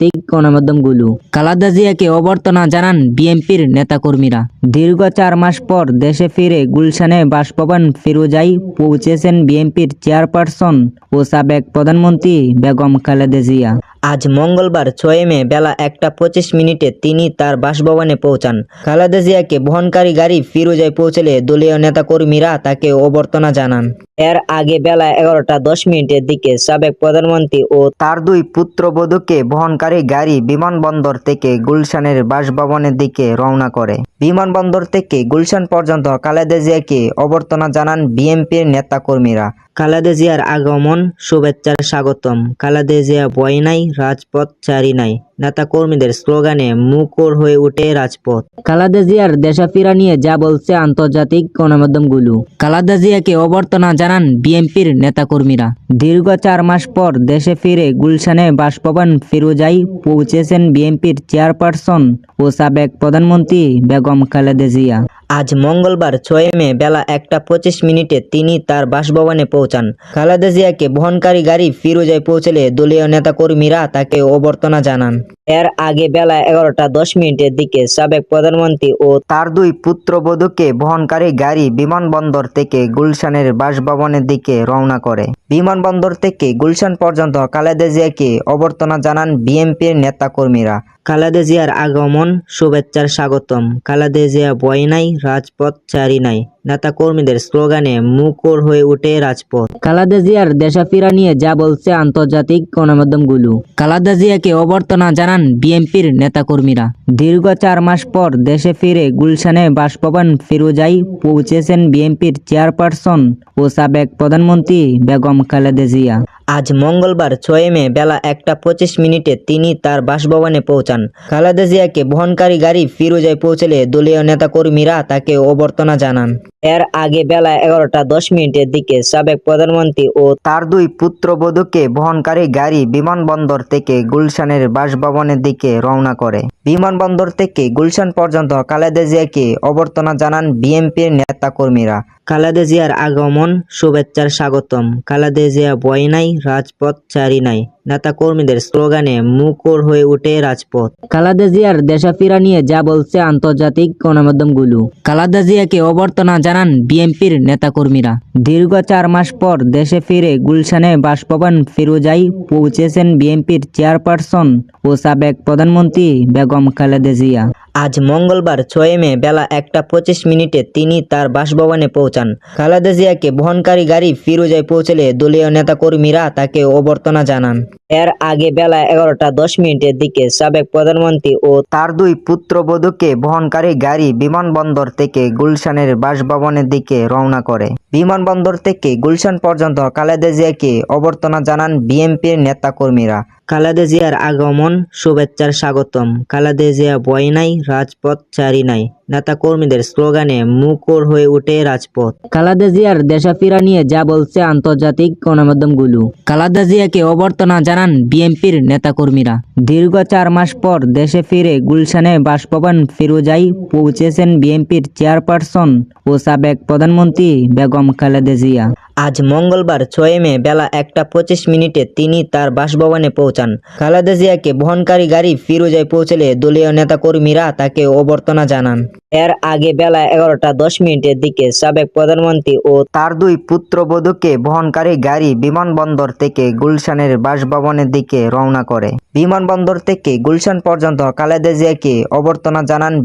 আন্তর্জাতিক গণমাধ্যমগুলো। খালাদা জিয়াকে অভ্যর্থনা জানান বিএনপির নেতাকর্মীরা। দীর্ঘ চার মাস পর দেশে ফিরে গুলশানে বাসভবন ফিরোজাই পৌঁছেছেন বিএনপির চেয়ারপারসন ও সাবেক প্রধানমন্ত্রী বেগম খালেদা জিয়া। আজ মঙ্গলবার ছয় মে বেলা একটা পঁচিশ মিনিটে তিনি তার বাসভবনে পৌঁছান। খালেদা জিয়াকে বহনকারী গাড়ি ফিরোজায় পৌঁছলে দলীয় নেতাকর্মীরা তাকে অবর্তনা জানান। এর আগে বেলা এগারোটা দশ মিনিটের দিকে সাবেক প্রধানমন্ত্রী ও তার দুই পুত্রবধূকে বহনকারী গাড়ি বিমানবন্দর থেকে গুলশানের বাসভবনের দিকে রওনা করে। বিমানবন্দর থেকে গুলশান পর্যন্ত খালেদা জিয়াকে অভ্যর্থনা জানান বিএনপির নেতাকর্মীরা। খালেদা জিয়ার আগমন শুভেচ্ছার স্বাগতম। খালেদা জিয়া বয় নাই রাজপথ চারি নাই। নেতা কর্মীদের স্লোগানে মুখর হয়ে ওঠে রাজপথ। খালেদা জিয়ার দেশা ফিরা নিয়ে যা বলছে আন্তর্জাতিক গণমাধ্যমগুলো। খালেদা জিয়াকে অভ্যর্থনা জানান বিএনপির নেতাকর্মীরা। দীর্ঘ চার মাস পর দেশে ফিরে গুলশানে বাসভবন ফিরোজাই পৌঁছেছেন বিএনপির চেয়ারপারসন ও সাবেক প্রধানমন্ত্রী বেগম খালেদা জিয়া। আজ মঙ্গলবার ছয় মে বেলা একটা পঁচিশ মিনিটে তিনি তার বাসভবনে পৌঁছান। খালেদা জিয়াকে বহনকারী গাড়ি ফিরোজায় পৌঁছলে দলীয় নেতাকর্মীরা তাকে অবর্তনা জানান। এর আগে বেলা এগারোটা দশ মিনিটের দিকে সাবেক প্রধানমন্ত্রী ও তার দুই পুত্রবধূকে বহনকারী গাড়ি বিমানবন্দর থেকে গুলশানের বাসভবনের দিকে রওনা করে। বিমানবন্দর থেকে গুলশান পর্যন্ত খালেদা জিয়াকে অভ্যর্থনা জানান বিএনপির নেতাকর্মীরা। খালেদা জিয়ার আগমন, শুভেচ্ছার স্বাগতম। খালেদা জিয়া বয় নাই, রাজপথ চারি নাই। নেতা কর্মীদের স্লোগানে মুখর হয়ে ওঠে রাজপথ। খালাদা জিয়ার দেশাফিরা নিয়ে যা বলছে আন্তর্জাতিক গণমাধ্যমগুলো। খালাদা জিয়াকে অবর্তনা জানান বিএনপির নেতাকর্মীরা। দীর্ঘ চার মাস পর দেশে ফিরে গুলশানে বাসভবন ফিরোজাই পৌঁছেছেন বিএনপির চেয়ারপারসন ও সাবেক প্রধানমন্ত্রী বেগম খালেদা জিয়া। আজ মঙ্গলবার ছয় মে বেলা একটা পঁচিশ মিনিটে তিনি তার বাসভবনে পৌঁছান। খালেদা জিয়াকে বহনকারী গাড়ি ফিরোজায় পৌঁছলে দলীয় নেতাকর্মীরা তাকে অবর্তনা জানান। এর আগে বেলা এগারোটা দশ মিনিটের দিকে সাবেক প্রধানমন্ত্রী ও তার দুই পুত্রবধূকে বহনকারী গাড়ি বিমানবন্দর থেকে গুলশানের বাসভবনের দিকে রওনা করে। বিমানবন্দর থেকে গুলশান পর্যন্ত খালেদা জিয়াকে অবর্তনা জানান বিএনপির নেতাকর্মীরা। খালেদা জিয়ার আগমন শুভেচ্ছার স্বাগতম। খালেদা জিয়া বয় নাই, রাজপথ চারি নাই। নেতা কর্মীদের স্লোগানে মুখর হয়ে ওঠে রাজপথ। খালাদা জিয়ার দেশা ফিরা নিয়ে যা বলছে আন্তর্জাতিক গণমাধ্যমগুলো। খালাদা জিয়াকে অবর্তনা জানান বিএনপির নেতাকর্মীরা। দীর্ঘ চার মাস পর দেশে ফিরে গুলশানে বাসভবন ফিরোজাই পৌঁছেছেন বিএনপির চেয়ারপারসন ও সাবেক প্রধানমন্ত্রী বেগম খালেদা জিয়া। আজ মঙ্গলবার ছয় মে বেলা একটা পঁচিশ মিনিটে তিনি তার বাসভবনে পৌঁছান। খালেদা জিয়াকে বহনকারী গাড়ি ফিরোজায় পৌঁছলে দলীয় নেতাকর্মীরা তাকে অবর্তনা জানান। এর আগে বেলা এগারোটা দশ মিনিটের দিকে সাবেক প্রধানমন্ত্রী ও তার দুই পুত্রবধূকে বহনকারী গাড়ি বিমানবন্দর থেকে গুলশানের বাসভবনের দিকে রওনা করে। বিমানবন্দর থেকে গুলশান পর্যন্ত খালেদা জিয়াকে অবর্তনা জানান বিএনপির নেতাকর্মীরা। খালেদা জিয়ার আগমন শুভেচ্ছার স্বাগতম। খালেদা জিয়া বয় নাই, রাজপথ চারি নাই। নেতা কর্মীদের স্লোগানে মুখর হয়ে ওঠে রাজপথ। খালাদা জিয়ার দেশাফিরা নিয়ে যা বলছে আন্তর্জাতিক গণমাধ্যমগুলো। খালাদা জিয়াকে অবর্তনা জানান বিএনপির নেতাকর্মীরা। দীর্ঘ চার মাস পর দেশে ফিরে গুলশানে বাসভবন ফিরোজাই পৌঁছেছেন বিএনপির চেয়ারপারসন ও সাবেক প্রধানমন্ত্রী বেগম খালেদা জিয়া। আজ মঙ্গলবার ছয় মে বেলা একটা পঁচিশ মিনিটে তিনি তার বাসভবনে পৌঁছান। খালেদা জিয়াকে বহনকারী গাড়ি ফিরোজায় পৌঁছলে দলীয় নেতাকর্মীরা তাকে অবর্তনা জানান। এর আগে বেলা এগারোটা দশ মিনিটের দিকে সাবেক প্রধানমন্ত্রী ও তার দুই পুত্রবধূকে বহনকারী গাড়ি বিমানবন্দর থেকে গুলশানের বাসভবনের দিকে রওনা করে। বিমানবন্দর থেকে গুলশান পর্যন্ত খালেদা জিয়াকে অভ্যর্থনা জানান